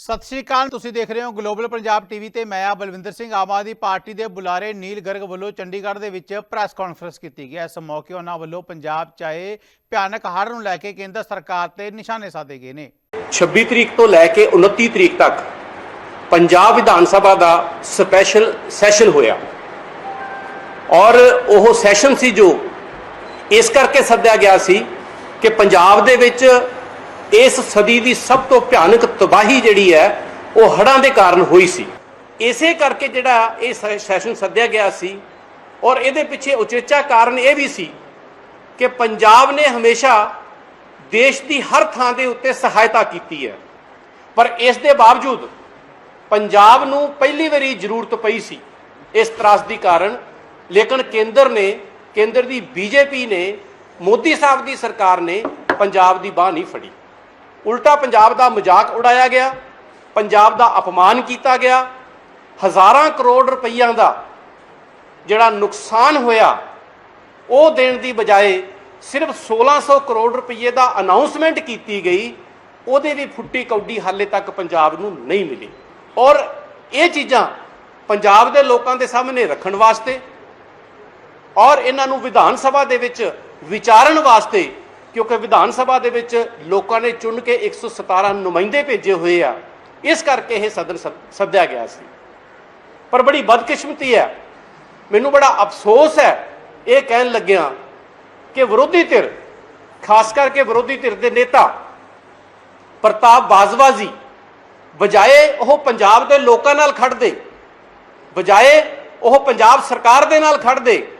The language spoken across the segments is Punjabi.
ਸਤਿ ਸ਼੍ਰੀ ਅਕਾਲ, ਤੁਸੀਂ ਦੇਖ ਰਹੇ ਹੋ ਗਲੋਬਲ ਪੰਜਾਬ ਟੀਵੀ ਤੇ ਮੈਂ ਆ ਬਲਵਿੰਦਰ ਸਿੰਘ। ਆਮ ਆਦਮੀ ਪਾਰਟੀ ਦੇ ਬੁਲਾਰੇ ਨੀਲ ਗਰਗ ਵੱਲੋਂ ਚੰਡੀਗੜ੍ਹ ਦੇ ਵਿੱਚ ਪ੍ਰੈਸ ਕਾਨਫਰੰਸ ਕੀਤੀ ਗਈ। ਇਸ ਮੌਕੇ ਉਹਨਾਂ ਵੱਲੋਂ ਪੰਜਾਬ 'ਚ ਆਏ ਭਿਆਨਕ ਹੜ੍ਹ ਨੂੰ ਲੈ ਕੇ ਕੇਂਦਰ ਸਰਕਾਰ ਤੇ ਨਿਸ਼ਾਨੇ ਸਾਧੇ ਗਏ ਨੇ। 26 ਤਰੀਕ ਤੋਂ ਲੈ ਕੇ 29 ਤਰੀਕ ਤੱਕ ਪੰਜਾਬ ਵਿਧਾਨ ਸਭਾ ਦਾ ਸਪੈਸ਼ਲ ਸੈਸ਼ਨ ਹੋਇਆ। ਔਰ ਉਹ ਸੈਸ਼ਨ ਸੀ ਜੋ ਇਸ ਕਰਕੇ ਸੱਦਿਆ ਗਿਆ ਸੀ ਕਿ ਪੰਜਾਬ ਦੇ ਵਿੱਚ ਇਸ ਸਦੀ ਦੀ ਸਭ ਤੋਂ ਭਿਆਨਕ ਤਬਾਹੀ ਜਿਹੜੀ ਹੈ, ਉਹ ਹੜ੍ਹਾਂ ਦੇ ਕਾਰਨ ਹੋਈ ਸੀ। ਇਸੇ ਕਰਕੇ ਜਿਹੜਾ ਇਹ ਸੈ- ਸੈਸ਼ਨ ਸੱਦਿਆ ਗਿਆ ਸੀ ਔਰ ਇਹਦੇ ਪਿੱਛੇ ਉਚੇਚਾ ਕਾਰਨ ਇਹ ਵੀ ਸੀ ਕਿ ਪੰਜਾਬ ਨੇ ਹਮੇਸ਼ਾ ਦੇਸ਼ ਦੀ ਹਰ ਥਾਂ ਦੇ ਉੱਤੇ ਸਹਾਇਤਾ ਕੀਤੀ ਹੈ। ਪਰ ਇਸ ਦੇ ਬਾਵਜੂਦ ਪੰਜਾਬ ਨੂੰ ਪਹਿਲੀ ਵਾਰੀ ਜ਼ਰੂਰਤ ਪਈ ਸੀ ਇਸ ਤਰਾਸਦੀ ਕਾਰਨ। ਲੇਕਿਨ ਕੇਂਦਰ ਨੇ, ਕੇਂਦਰ ਦੀ ਬੀਜੇਪੀ ਨੇ, ਮੋਦੀ ਸਾਹਿਬ ਦੀ ਸਰਕਾਰ ਨੇ ਪੰਜਾਬ ਦੀ ਬਾਹ ਨਹੀਂ ਫੜੀ। ਉਲਟਾ ਪੰਜਾਬ ਦਾ ਮਜ਼ਾਕ ਉਡਾਇਆ ਗਿਆ, ਪੰਜਾਬ ਦਾ ਅਪਮਾਨ ਕੀਤਾ ਗਿਆ, ਹਜ਼ਾਰਾਂ ਕਰੋੜ ਰੁਪਈਆਂ ਦਾ ਜਿਹੜਾ ਨੁਕਸਾਨ ਹੋਇਆ, ਉਹ ਦੇਣ ਦੀ ਬਜਾਏ ਸਿਰਫ 1600 ਕਰੋੜ ਰੁਪਏ ਦਾ ਅਨਾਉਂਸਮੈਂਟ ਕੀਤੀ ਗਈ, ਉਹਦੇ ਵੀ ਫੁੱਟੀ ਕੌਡੀ ਹਾਲੇ ਤੱਕ ਪੰਜਾਬ ਨੂੰ ਨਹੀਂ ਮਿਲੀ। ਔਰ ਇਹ ਚੀਜ਼ਾਂ ਪੰਜਾਬ ਦੇ ਲੋਕਾਂ ਦੇ ਸਾਹਮਣੇ ਰੱਖਣ ਵਾਸਤੇ ਔਰ ਇਹਨਾਂ ਨੂੰ ਵਿਧਾਨ ਸਭਾ ਦੇ ਵਿੱਚ ਵਿਚਾਰਨ ਵਾਸਤੇ ਕਿਉਂਕਿ ਵਿਧਾਨ ਸਭਾ ਦੇ ਵਿੱਚ ਲੋਕਾਂ ਨੇ ਚੁਣ ਕੇ 117 ਨੁਮਾਇੰਦੇ ਭੇਜੇ ਹੋਏ ਆ। ਇਸ ਕਰਕੇ ਇਹ ਸਦਨ ਸੱਦ- ਸੱਦਿਆ ਗਿਆ ਸੀ। ਪਰ ਬੜੀ ਬਦਕਿਸਮਤੀ ਹੈ। ਮੈਨੂੰ ਬੜਾ ਅਫਸੋਸ ਹੈ। ਇਹ ਕਹਿਣ ਲੱਗਿਆ ਕਿ ਵਿਰੋਧੀ ਧਿਰ, ਖਾਸ ਕਰਕੇ ਵਿਰੋਧੀ ਧਿਰ ਦੇ ਨੇਤਾ ਪ੍ਰਤਾਪ ਬਾਜਵਾ ਜੀ, ਬਜਾਏ ਉਹ ਪੰਜਾਬ ਦੇ ਲੋਕਾਂ ਨਾਲ ਖੜਦੇ ਬਜਾਏ ਉਹ ਪੰਜਾਬ ਸਰਕਾਰ ਦੇ ਨਾਲ ਖੜਦੇ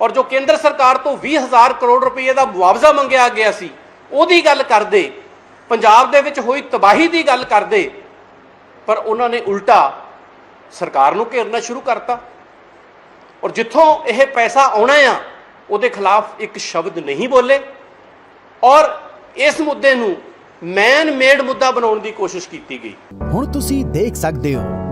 ਔਰ ਜੋ ਕੇਂਦਰ ਸਰਕਾਰ ਤੋਂ 20000 ਕਰੋੜ ਰੁਪਏ ਦਾ ਮੁਆਵਜ਼ਾ ਮੰਗਿਆ ਗਿਆ ਸੀ, ਉਹਦੀ ਗੱਲ ਕਰਦੇ, ਪੰਜਾਬ ਦੇ ਵਿੱਚ ਹੋਈ ਤਬਾਹੀ ਦੀ ਗੱਲ ਕਰਦੇ, ਪਰ ਉਹਨਾਂ ਨੇ ਉਲਟਾ ਸਰਕਾਰ ਨੂੰ ਘੇਰਨਾ ਸ਼ੁਰੂ ਕਰਤਾ। ਔਰ ਜਿੱਥੋਂ ਇਹ ਪੈਸਾ ਆਉਣਾ ਆ, ਉਹਦੇ ਖਿਲਾਫ ਇੱਕ ਸ਼ਬਦ ਨਹੀਂ ਬੋਲੇ। ਔਰ ਇਸ ਮੁੱਦੇ ਨੂੰ ਮੈਨ ਮੇਡ ਮੁੱਦਾ ਬਣਾਉਣ ਦੀ ਕੋਸ਼ਿਸ਼ ਕੀਤੀ ਗਈ। ਹੁਣ ਤੁਸੀਂ ਦੇਖ ਸਕਦੇ ਹੋ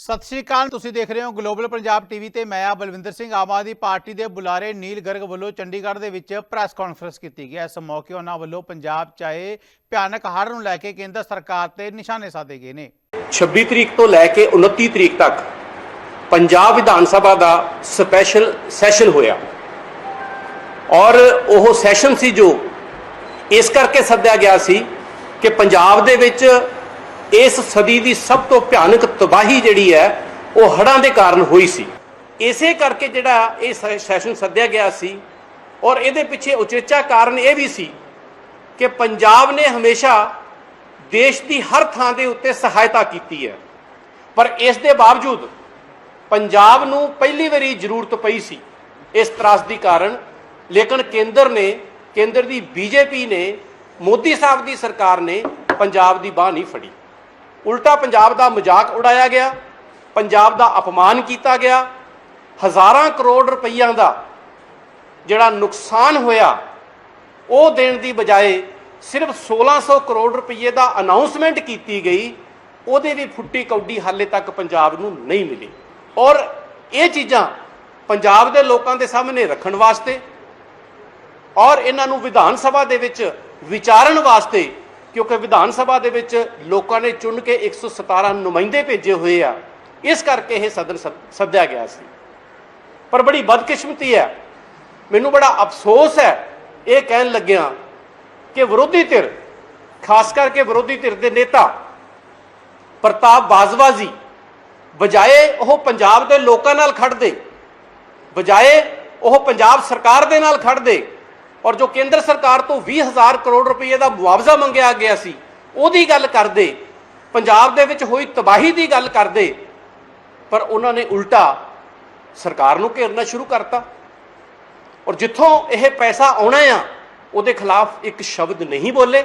ਸਤਿ ਸ਼੍ਰੀ ਅਕਾਲ, ਤੁਸੀਂ ਦੇਖ ਰਹੇ ਹੋ ਗਲੋਬਲ ਪੰਜਾਬ ਟੀਵੀ ਤੇ ਮੈਂ ਆ ਬਲਵਿੰਦਰ ਸਿੰਘ। ਆਮ ਆਦਮੀ ਪਾਰਟੀ ਦੇ ਬੁਲਾਰੇ ਨੀਲ ਗਰਗ ਵੱਲੋਂ ਚੰਡੀਗੜ੍ਹ ਦੇ ਵਿੱਚ ਪ੍ਰੈਸ ਕਾਨਫਰੰਸ ਕੀਤੀ ਗਈ। ਇਸ ਮੌਕੇ ਉਹਨਾਂ ਵੱਲੋਂ ਪੰਜਾਬ 'ਚ ਆਏ ਭਿਆਨਕ ਹੜ੍ਹ ਨੂੰ ਲੈ ਕੇ ਕੇਂਦਰ ਸਰਕਾਰ ਤੇ ਨਿਸ਼ਾਨੇ ਸਾਧੇ ਗਏ ਨੇ। 26 ਤਰੀਕ ਤੋਂ ਲੈ ਕੇ 29 ਤਰੀਕ ਤੱਕ ਪੰਜਾਬ ਵਿਧਾਨ ਸਭਾ ਦਾ ਸਪੈਸ਼ਲ ਸੈਸ਼ਨ ਹੋਇਆ। ਔਰ ਉਹ ਸੈਸ਼ਨ ਸੀ ਜੋ ਇਸ ਕਰਕੇ ਸੱਦਿਆ ਗਿਆ ਸੀ ਕਿ ਪੰਜਾਬ ਦੇ ਵਿੱਚ ਇਸ ਸਦੀ ਦੀ ਸਭ ਤੋਂ ਭਿਆਨਕ ਤਬਾਹੀ ਜਿਹੜੀ ਹੈ, ਉਹ ਹੜ੍ਹਾਂ ਦੇ ਕਾਰਨ ਹੋਈ ਸੀ। ਇਸੇ ਕਰਕੇ ਜਿਹੜਾ ਇਹ ਸੈ- ਸੈਸ਼ਨ ਸੱਦਿਆ ਗਿਆ ਸੀ ਔਰ ਇਹਦੇ ਪਿੱਛੇ ਉਚੇਚਾ ਕਾਰਨ ਇਹ ਵੀ ਸੀ ਕਿ ਪੰਜਾਬ ਨੇ ਹਮੇਸ਼ਾ ਦੇਸ਼ ਦੀ ਹਰ ਥਾਂ ਦੇ ਉੱਤੇ ਸਹਾਇਤਾ ਕੀਤੀ ਹੈ। ਪਰ ਇਸ ਦੇ ਬਾਵਜੂਦ ਪੰਜਾਬ ਨੂੰ ਪਹਿਲੀ ਵਾਰੀ ਜ਼ਰੂਰਤ ਪਈ ਸੀ ਇਸ ਤਰਾਸਦੀ ਕਾਰਨ। ਲੇਕਿਨ ਕੇਂਦਰ ਨੇ, ਕੇਂਦਰ ਦੀ ਬੀਜੇਪੀ ਨੇ, ਮੋਦੀ ਸਾਹਿਬ ਦੀ ਸਰਕਾਰ ਨੇ ਪੰਜਾਬ ਦੀ ਬਾਹ ਨਹੀਂ ਫੜੀ। ਉਲਟਾ ਪੰਜਾਬ ਦਾ ਮਜ਼ਾਕ ਉਡਾਇਆ ਗਿਆ, ਪੰਜਾਬ ਦਾ ਅਪਮਾਨ ਕੀਤਾ ਗਿਆ, ਹਜ਼ਾਰਾਂ ਕਰੋੜ ਰੁਪਈਆਂ ਦਾ ਜਿਹੜਾ ਨੁਕਸਾਨ ਹੋਇਆ, ਉਹ ਦੇਣ ਦੀ ਬਜਾਏ ਸਿਰਫ 1600 ਕਰੋੜ ਰੁਪਏ ਦਾ ਅਨਾਉਂਸਮੈਂਟ ਕੀਤੀ ਗਈ, ਉਹਦੇ ਵੀ ਫੁੱਟੀ ਕੌਡੀ ਹਾਲੇ ਤੱਕ ਪੰਜਾਬ ਨੂੰ ਨਹੀਂ ਮਿਲੀ। ਔਰ ਇਹ ਚੀਜ਼ਾਂ ਪੰਜਾਬ ਦੇ ਲੋਕਾਂ ਦੇ ਸਾਹਮਣੇ ਰੱਖਣ ਵਾਸਤੇ ਔਰ ਇਹਨਾਂ ਨੂੰ ਵਿਧਾਨ ਸਭਾ ਦੇ ਵਿੱਚ ਵਿਚਾਰਨ ਵਾਸਤੇ ਕਿਉਂਕਿ ਵਿਧਾਨ ਸਭਾ ਦੇ ਵਿੱਚ ਲੋਕਾਂ ਨੇ ਚੁਣ ਕੇ 117 ਨੁਮਾਇੰਦੇ ਭੇਜੇ ਹੋਏ ਆ। ਇਸ ਕਰਕੇ ਇਹ ਸਦਨ ਸੱਦ- ਸੱਦਿਆ ਗਿਆ ਸੀ। ਪਰ ਬੜੀ ਬਦਕਿਸਮਤੀ ਹੈ। ਮੈਨੂੰ ਬੜਾ ਅਫਸੋਸ ਹੈ। ਇਹ ਕਹਿਣ ਲੱਗਿਆ ਕਿ ਵਿਰੋਧੀ ਧਿਰ, ਖਾਸ ਕਰਕੇ ਵਿਰੋਧੀ ਧਿਰ ਦੇ ਨੇਤਾ ਪ੍ਰਤਾਪ ਬਾਜਵਾ ਜੀ, ਬਜਾਏ ਉਹ ਪੰਜਾਬ ਦੇ ਲੋਕਾਂ ਨਾਲ ਖੜਦੇ ਬਜਾਏ ਉਹ ਪੰਜਾਬ ਸਰਕਾਰ ਦੇ ਨਾਲ ਖੜਦੇ ਔਰ ਜੋ ਕੇਂਦਰ ਸਰਕਾਰ ਤੋਂ 20000 ਕਰੋੜ ਰੁਪਏ ਦਾ ਮੁਆਵਜ਼ਾ ਮੰਗਿਆ ਗਿਆ ਸੀ, ਉਹਦੀ ਗੱਲ ਕਰਦੇ, ਪੰਜਾਬ ਦੇ ਵਿੱਚ ਹੋਈ ਤਬਾਹੀ ਦੀ ਗੱਲ ਕਰਦੇ, ਪਰ ਉਹਨਾਂ ਨੇ ਉਲਟਾ ਸਰਕਾਰ ਨੂੰ ਘੇਰਨਾ ਸ਼ੁਰੂ ਕਰਤਾ। ਔਰ ਜਿੱਥੋਂ ਇਹ ਪੈਸਾ ਆਉਣਾ ਆ, ਉਹਦੇ ਖਿਲਾਫ ਇੱਕ ਸ਼ਬਦ ਨਹੀਂ ਬੋਲੇ।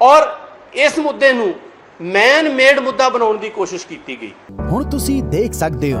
ਔਰ ਇਸ ਮੁੱਦੇ ਨੂੰ ਮੈਨ ਮੇਡ ਮੁੱਦਾ ਬਣਾਉਣ ਦੀ ਕੋਸ਼ਿਸ਼ ਕੀਤੀ ਗਈ। ਹੁਣ ਤੁਸੀਂ ਦੇਖ ਸਕਦੇ ਹੋ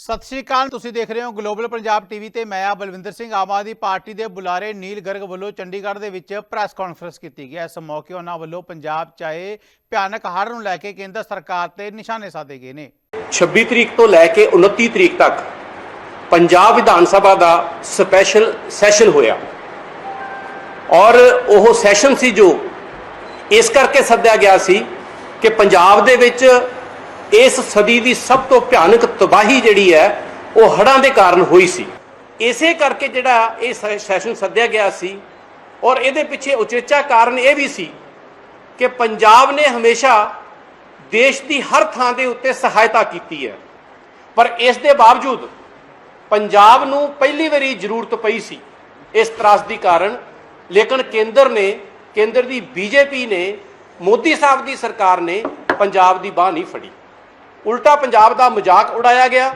ਸਤਿ ਸ਼੍ਰੀ ਅਕਾਲ, ਤੁਸੀਂ ਦੇਖ ਰਹੇ ਹੋ ਗਲੋਬਲ ਪੰਜਾਬ ਟੀਵੀ ਤੇ ਮੈਂ ਆ ਬਲਵਿੰਦਰ ਸਿੰਘ। ਆਮ ਆਦਮੀ ਪਾਰਟੀ ਦੇ ਬੁਲਾਰੇ ਨੀਲ ਗਰਗ ਵੱਲੋਂ ਚੰਡੀਗੜ੍ਹ ਦੇ ਵਿੱਚ ਪ੍ਰੈਸ ਕਾਨਫਰੰਸ ਕੀਤੀ ਗਈ। ਇਸ ਮੌਕੇ ਉਹਨਾਂ ਵੱਲੋਂ ਪੰਜਾਬ 'ਚ ਆਏ ਭਿਆਨਕ ਹੜ੍ਹ ਨੂੰ ਲੈ ਕੇ ਕੇਂਦਰ ਸਰਕਾਰ ਤੇ ਨਿਸ਼ਾਨੇ ਸਾਧੇ ਗਏ ਨੇ। 26 ਤਰੀਕ ਤੋਂ ਲੈ ਕੇ 29 ਤਰੀਕ ਤੱਕ ਪੰਜਾਬ ਵਿਧਾਨ ਸਭਾ ਦਾ ਸਪੈਸ਼ਲ ਸੈਸ਼ਨ ਹੋਇਆ। ਔਰ ਉਹ ਸੈਸ਼ਨ ਸੀ ਜੋ ਇਸ ਕਰਕੇ ਸੱਦਿਆ ਗਿਆ ਸੀ ਕਿ ਪੰਜਾਬ ਦੇ ਵਿੱਚ ਇਸ ਸਦੀ ਦੀ ਸਭ ਤੋਂ ਭਿਆਨਕ ਤਬਾਹੀ ਜਿਹੜੀ ਹੈ, ਉਹ ਹੜ੍ਹਾਂ ਦੇ ਕਾਰਨ ਹੋਈ ਸੀ। ਇਸੇ ਕਰਕੇ ਜਿਹੜਾ ਇਹ ਸੈ- ਸੈਸ਼ਨ ਸੱਦਿਆ ਗਿਆ ਸੀ ਔਰ ਇਹਦੇ ਪਿੱਛੇ ਉਚੇਚਾ ਕਾਰਨ ਇਹ ਵੀ ਸੀ ਕਿ ਪੰਜਾਬ ਨੇ ਹਮੇਸ਼ਾ ਦੇਸ਼ ਦੀ ਹਰ ਥਾਂ ਦੇ ਉੱਤੇ ਸਹਾਇਤਾ ਕੀਤੀ ਹੈ। ਪਰ ਇਸ ਦੇ ਬਾਵਜੂਦ ਪੰਜਾਬ ਨੂੰ ਪਹਿਲੀ ਵਾਰੀ ਜ਼ਰੂਰਤ ਪਈ ਸੀ ਇਸ ਤਰਾਸਦੀ ਕਾਰਨ। ਲੇਕਿਨ ਕੇਂਦਰ ਨੇ, ਕੇਂਦਰ ਦੀ ਬੀਜੇਪੀ ਨੇ, ਮੋਦੀ ਸਾਹਿਬ ਦੀ ਸਰਕਾਰ ਨੇ ਪੰਜਾਬ ਦੀ ਬਾਹ ਨਹੀਂ ਫੜੀ। ਉਲਟਾ ਪੰਜਾਬ ਦਾ ਮਜ਼ਾਕ ਉਡਾਇਆ ਗਿਆ,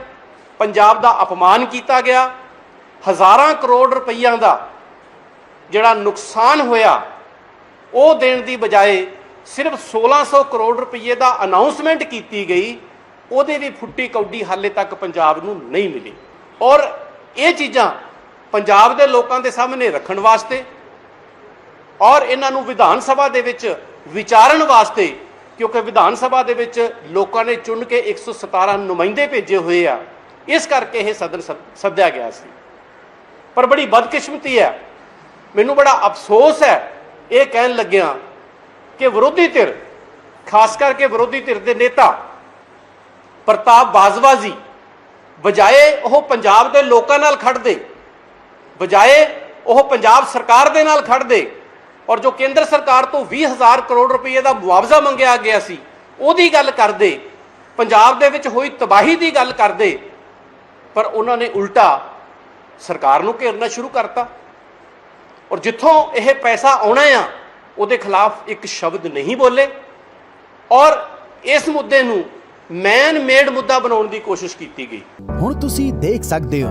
ਪੰਜਾਬ ਦਾ ਅਪਮਾਨ ਕੀਤਾ ਗਿਆ, ਹਜ਼ਾਰਾਂ ਕਰੋੜ ਰੁਪਈਆਂ ਦਾ ਜਿਹੜਾ ਨੁਕਸਾਨ ਹੋਇਆ, ਉਹ ਦੇਣ ਦੀ ਬਜਾਏ ਸਿਰਫ 1600 ਕਰੋੜ ਰੁਪਏ ਦਾ ਅਨਾਉਂਸਮੈਂਟ ਕੀਤੀ ਗਈ, ਉਹਦੇ ਵੀ ਫੁੱਟੀ ਕੌਡੀ ਹਾਲੇ ਤੱਕ ਪੰਜਾਬ ਨੂੰ ਨਹੀਂ ਮਿਲੀ। ਔਰ ਇਹ ਚੀਜ਼ਾਂ ਪੰਜਾਬ ਦੇ ਲੋਕਾਂ ਦੇ ਸਾਹਮਣੇ ਰੱਖਣ ਵਾਸਤੇ ਔਰ ਇਹਨਾਂ ਨੂੰ ਵਿਧਾਨ ਸਭਾ ਦੇ ਵਿੱਚ ਵਿਚਾਰਨ ਵਾਸਤੇ ਕਿਉਂਕਿ ਵਿਧਾਨ ਸਭਾ ਦੇ ਵਿੱਚ ਲੋਕਾਂ ਨੇ ਚੁਣ ਕੇ 117 ਨੁਮਾਇੰਦੇ ਭੇਜੇ ਹੋਏ ਆ। ਇਸ ਕਰਕੇ ਇਹ ਸਦਨ ਸੱਦ- ਸੱਦਿਆ ਗਿਆ ਸੀ। ਪਰ ਬੜੀ ਬਦਕਿਸਮਤੀ ਹੈ। ਮੈਨੂੰ ਬੜਾ ਅਫਸੋਸ ਹੈ। ਇਹ ਕਹਿਣ ਲੱਗਿਆ ਕਿ ਵਿਰੋਧੀ ਧਿਰ, ਖਾਸ ਕਰਕੇ ਵਿਰੋਧੀ ਧਿਰ ਦੇ ਨੇਤਾ ਪ੍ਰਤਾਪ ਬਾਜਵਾ ਜੀ, ਬਜਾਏ ਉਹ ਪੰਜਾਬ ਦੇ ਲੋਕਾਂ ਨਾਲ ਖੜਦੇ ਬਜਾਏ ਉਹ ਪੰਜਾਬ ਸਰਕਾਰ ਦੇ ਨਾਲ ਖੜਦੇ ਔਰ ਜੋ ਕੇਂਦਰ ਸਰਕਾਰ ਤੋਂ 20000 ਕਰੋੜ ਰੁਪਏ ਦਾ ਮੁਆਵਜ਼ਾ ਮੰਗਿਆ ਗਿਆ ਸੀ, ਉਹਦੀ ਗੱਲ ਕਰਦੇ, ਪੰਜਾਬ ਦੇ ਵਿੱਚ ਹੋਈ ਤਬਾਹੀ ਦੀ ਗੱਲ ਕਰਦੇ, ਪਰ ਉਹਨਾਂ ਨੇ ਉਲਟਾ ਸਰਕਾਰ ਨੂੰ ਘੇਰਨਾ ਸ਼ੁਰੂ ਕਰਤਾ। ਔਰ ਜਿੱਥੋਂ ਇਹ ਪੈਸਾ ਆਉਣਾ ਆ, ਉਹਦੇ ਖਿਲਾਫ ਇੱਕ ਸ਼ਬਦ ਨਹੀਂ ਬੋਲੇ। ਔਰ ਇਸ ਮੁੱਦੇ ਨੂੰ ਮੈਨ ਮੇਡ ਮੁੱਦਾ ਬਣਾਉਣ ਦੀ ਕੋਸ਼ਿਸ਼ ਕੀਤੀ ਗਈ। ਹੁਣ ਤੁਸੀਂ ਦੇਖ ਸਕਦੇ ਹੋ